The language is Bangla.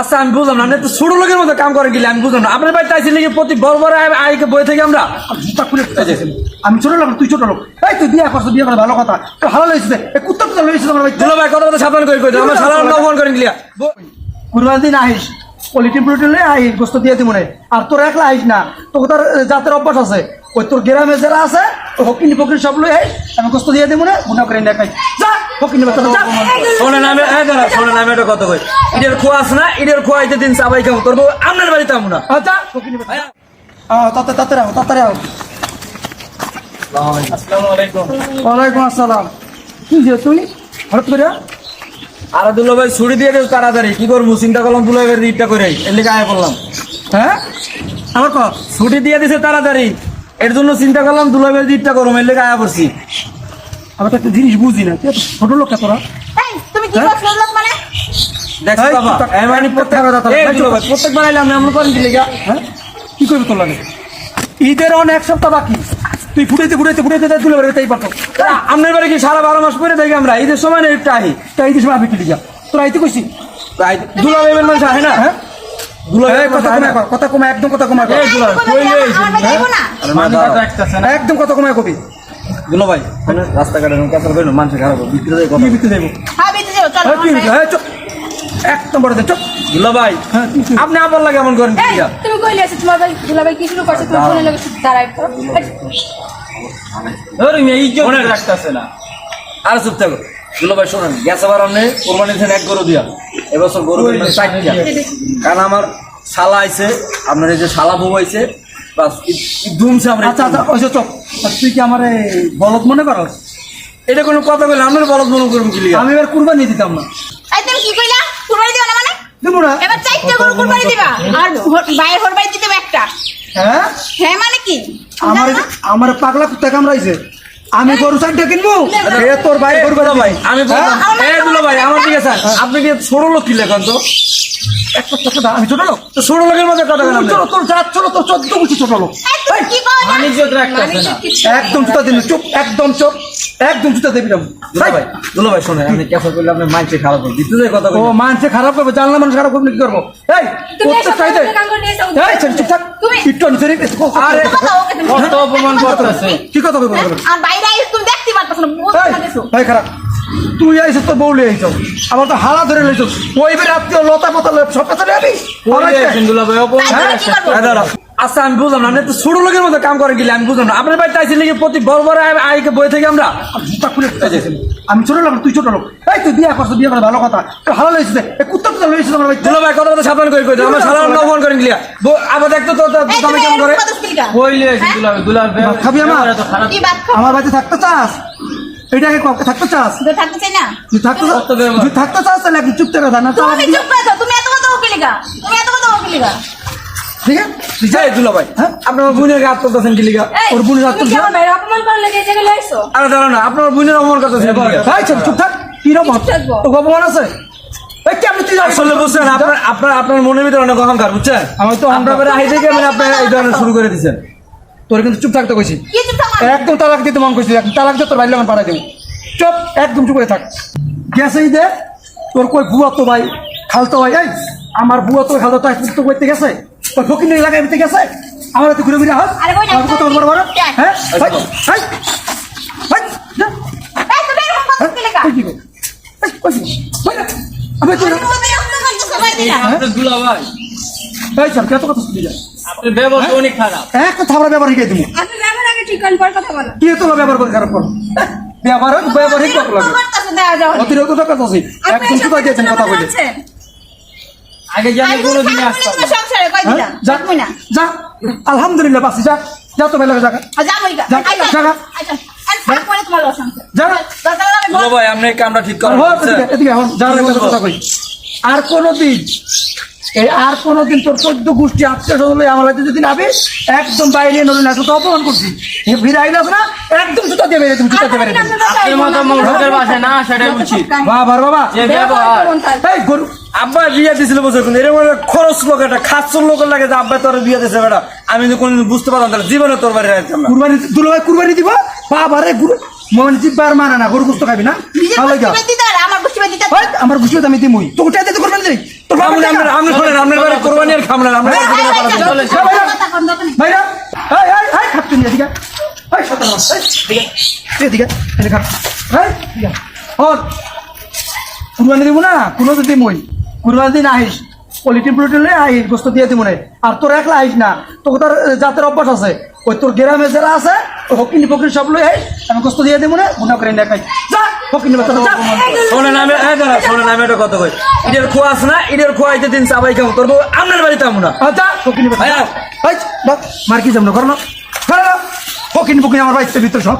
আচ্ছা আমি বুঝলাম না। তো ছোট লোকের মতো কাম করেন গেলে আমি বুঝলাম না। আপনার বাড়িতে আইসি নাকি প্রতি বড় বড় আয়কে বই থেকে আমরা? জুতা খুলে আমি ছোট লোক তুই ছোট লোক। এই তুই বিয়ে করছ বিয়ে করে ভালো কথা। তো ভালো লাগছে কুত্তা কুত্তা লইছিস আমার দুলো ভাই কথা কথা সাবধান করে কই আমরা সাধারণ গেলিয়া কুরবান দিন আহিস পলিটিন লই আই গোস্ত দিয়ে দিব মনে আর তোর একলা আইস না তোকে তোর জাতের অভ্যাস আছে। ওই তোর গ্রামে যারা আছে ওই হকিনি ফকিনি সব লই আইস আমি গোস্ত দিয়ে দিব মনে গুণা করে না খাই যা! হকিনি বাচ্চা যা শোনেন আমি এই দাঁড়া শোনেন আমি একটা কথা কই। ইডের খোয়া আছে না ইডের খোয়া আইতে দিন সাবাই কাম করব আপনার বাড়িতে আমু না। আচ্ছা। হকিনি বাচ্চা আহ তাতে তাতে রাখো তাতে রাখো আসসালামু আলাইকুম। ওয়ালাইকুম আসসালাম। কি যে তুই? হঠাৎ করে? আর দুলো ভাই ছুটি দিয়ে দেও তাড়াতাড়ি। কি করব? চিন্তা করলাম দুলো ভাই ইটটা করে এর লিগে আয় করলাম। হ্যাঁ? আমার কহ ছুটি দিয়ে দিছে তাড়াতাড়ি। এর জন্য চিন্তা করলাম দুলো ভাই ইটটা করব এর লিগে আয়া করছি। আমি তো একটা জিনিস বুঝি না। তুই ছোট লোক তোরা? এই, তুমি কি হ্যাঁ? মানে? এই, বাবা চুপ থাক। এই মানে প্রত্যেক থাকো, থাকো, এই থাকো। দুলো ভাই প্রত্যেক বানাইলে আপনি আমরা করেন লিগা? হ্যাঁ? কি করবি তোর লাগে? ঈদের অনেক এক সপ্তাহ বাকি। তুই ফুটাইতে ফুটাইতে ফুটাইতে তাই তুলে বেরোতেই পারতো আপনার বাড়ি কি সারা বারো মাস পরে থাকি আমরা? ঈদের সময় না একটা আহি? তাই ঈদের সময় আমি কি লিখা তোরা আইতে কইছি? দুলা মানুষ আহে না? হ্যাঁ? দুলা কথা কথা কমায় একদম কথা দুলা না? একদম কথা কমায় কবি। দুলো ভাই রাস্তাঘাটে কাঁচাল করেন মানুষ খারাপ বিক্রি হয়ে বিতে হ্যাঁ, বেঁচে যাব, চলো, এই, কি আমার বিতে? সাথে। এই, চুপ। একদম বড় দে চুপ। দুলা ভাই হ্যাঁ? আপনি আবার লাগে এমন করেন তুমি কইলে আছো তোমার ভাই দুলা ভাই কি শুরু করছে? তোমার ফোনে লাগে দাঁড়াই তো মনে রাখতেছে না। আর চুপ থাকো। দুলো ভাই শোনেন গ্যাস আবার আপনি কোরবানি দিয়েছেন এক গরু দিয়া। এবছর গরু ষাটটা কারণ আমার শালা আইছে আপনার এই যে শালা বউ আইছে বাস ধুমছে আমরা আচ্ছা আচ্ছা ওই যে তুই কি আমার বলদ মনে করস? এটা কোনো কথা বলে আপনার বলদ মনে কি আমি এবার কুরবানি দিতাম না। এই, তুমি কি কইলা? কুরবানি দিবা না মানে? দেবো না। এবার চারটে গরু কুরবানি দিবা। আর ভো- ভাইয়ের দিতে একটা। হ্যাঁ? হ্যাঁ মানে কি? আমার আমার পাগলা কুত্তা কামড়াইছে। আমি গরু চারটে কিনবো? এ তোর ভাই ভাই আমি হ্যাঁ? ভাই আমার আপনি কি ছোট লোক কি লেখেন তো? একটা কথা দাও, আমি ছোট লোক? তো ছোট লোকের মধ্যে কথা কেন তোর তোর জাত ছোট তোর চোদ্দ বছর ছোট লোক? একদম জুতা দিন চুপ একদম চুপ একদম জুতা দেবি না। দুলো ভাই দুলো ভাই শোনেন আপনি কেসা করলে আপনি মাইন্ডে খারাপ করবেন দিতে কথা ও মানছে খারাপ করবে জানলা মানুষ খারাপ করবে কি করব? এই প্রত্যেক চাইতে কাম করে নিয়ে যাও। এই ছেলে চুপ থাক। একটু নিচে আরে কথা ওকে তুমি- কত অপমান করতেছে কি কথা হ্যাঁ? আর বাইরে তুমি দেখতে পারতেছো না, বহুত এই, কথা দেখছ। ভাই খারাপ। তুই আইসে তোর বউ লিয়ে আইছ আবার তো হালা ধরে লইছ। ওই বের আত্মীয় লতা পাতা লয়ে সব কথা? এই দাঁড়াও। আচ্ছা আমি বুঝলাম না। তো ছোট লোকের মতো কাম গেলে আমি বুঝলাম না। আপনার বাড়িতে আইসি প্রতি বড় বড় আয়কে বই থেকে আমরা? জুতা খুলে আমি ছোট লোক তুই ছোট লোক। এই তুই বিয়ে করছ বিয়ে করে ভালো কথা। তো ভালো লাগছে এই কুত্তা কুত্তা লইছিস আমার ভাই দুলো ভাই কথা কথা সাবধান করে কই দাও আমরা সাধারণ নবন করেন গেলিয়া আবার দেখতো তো তো এই, তুমি কেমন করে? হ্যাঁ? খাবি আমার? আমার বাড়িতে থাকতে চাস? এটাকে থাকতে চাস? তো থাকতে চাই না? তুই থাকতে চাস তুই থাকতে চাস তাহলে একটু চুপ থেকে না তুমি চুপ করে তুমি এত কথা লিগা? তুমি এত কথা বলবি লিগা? ঠিক আছে? এই দুলো ভাই? আপনার বোনের গাছ করতেছেন কি লিগা? ওর বোনের তুমি রাত্রে আমার ভাইয়ের অপমান করার লাগে এই লাইছো আরে দাঁড়াও না আপনার বোনের অপমান করতেছেন ভাই চুপ চুপ থাক। কি রকম তো ভগবান আছে? এই কেমন তুই যাস আসলে বুঝছেন আপনার আপনার আপনার মনের ভিতরে অনেক অহংকার বুঝছেন? আমি তো আমরা আই থেকে মানে আপনি এই ধরনের শুরু করে দিচ্ছেন তোর কিন্তু চুপ থাকতে কইছি। কি চুপ থাকো? একদম তালাক দিতে মন একদম তালাক দিয়ে তোর বাইরে আমার পাড়াই দেবো। চুপ একদম চুপ করে থাক। গেছেই দে তোর কই বুয়া তো ভাই খালতো ভাই এই আমার বুয়া তো খালতো তাই তো করতে গেছে? তোর ফকির লাগাই দিতে গেছে? আমার তো ঘুরে ঘুরে হাত। আরে কই না, আমার কত বড় বড়। হ্যাঁ? ভাই ভাই ভাই? আমি তো দিলা। দুলা ভাই এই চল কত কথা শুনি যা আপনার ব্যবহার অনেক খারাপ। এক থাবড়া ব্যবহার শিখাই দিমু। আপনি ব্যবহার আগে ঠিক করেন পর কথা বলো কি তোর ব্যবহার করে খারাপ করো? ব্যবহার ব্যবহার হিক এরকম লাগে করতাছো, দেয়া যাও না। অতিরিক্ত কথা আছে। একদম এসব চুপ দিয়েছেন কথা বলে আগে জানি আর তুমি কোনোদিন থাকবে না। আসতাম সংসারে, কই দিলা? হ্যাঁ? না। যা। আলহামদুলিল্লাহ বাসি যা। যা তো বেলা যা আর যা, আর থাকব না তোমার সংসার। যা। দরকার হলে আমি দুলা বলব। ভাই আপনি এই কামটা ঠিক কথা কই। আর কোনোদিন আর কোনোদিন তোর চোদ্দ গোষ্ঠী আত্মীয় স্বজন আমার বাড়িতে যদি নাবি একদম বাইরে নদী না তো অপমান করছি ফিরে আইলাস না একদম জুতা দিয়ে বেরিয়ে তুমি জুতা দেবে। না সেটাই উচিত। বাবা। তার? এই গরু। আব্বা বিয়ে দিছিল বছর কিন্তু এরকম খরচ লোক একটা খাচ্ছর লোকের লাগে যে আব্বা তোর বিয়ে দিছে বেটা। আমি তো কোনদিন বুঝতে পারলাম তাহলে জীবনে তোর বাড়ি রাখতাম না। কুরবানি দুলো ভাই কুরবানি দিব? বাবা রে গুরু মন জিব্বার মানে না গরু গুস্ত খাবি না? ভালো গোষ্ঠী যা বাদ দিতে পারে, আমার গুছিয়ে আমি দিমুই তো উঠাই দিতে করবেন যে তোর টাকা? আপনার আপনি শোনেন আপনার বাড়ি কোরবানি আর। চলে, চলে, ভাইরা। এই, এই, এই, খাচ্ছি নি, এদিকে। এই, শয়তান আমার, এই, এদিকে, এদিকে। এই, এদিকে। হন। কুরবানি দিব না কোনো যদি মই কুরবানি দিন আহিস পলিটিন পলিটিন আহিস গোস্ত দিয়ে দিব না আর তোর একলা আহিস না তোকে তোর জাতের অভ্যাস আছে ওই তোর গ্রামে যারা আছে হকিনি ফকির সব লই আহিস আমি গোস্ত দিয়ে দিব না গুণা করে না খাই যা বাচ্চা যা শোনেন আমি দাঁড়া শোনেন আমি একটা কথা কই। ইডের খোয়া আছে না ইডের খোয়া আইতে দিন চাবাই খাব তোর বউ আপনার বাড়িতে আমু না। আচ্ছা। এই, বাপ, মার কি যাব না? করো না। করো না হকিনি ফকিনি আমার বাড়িতে ভিতরে সব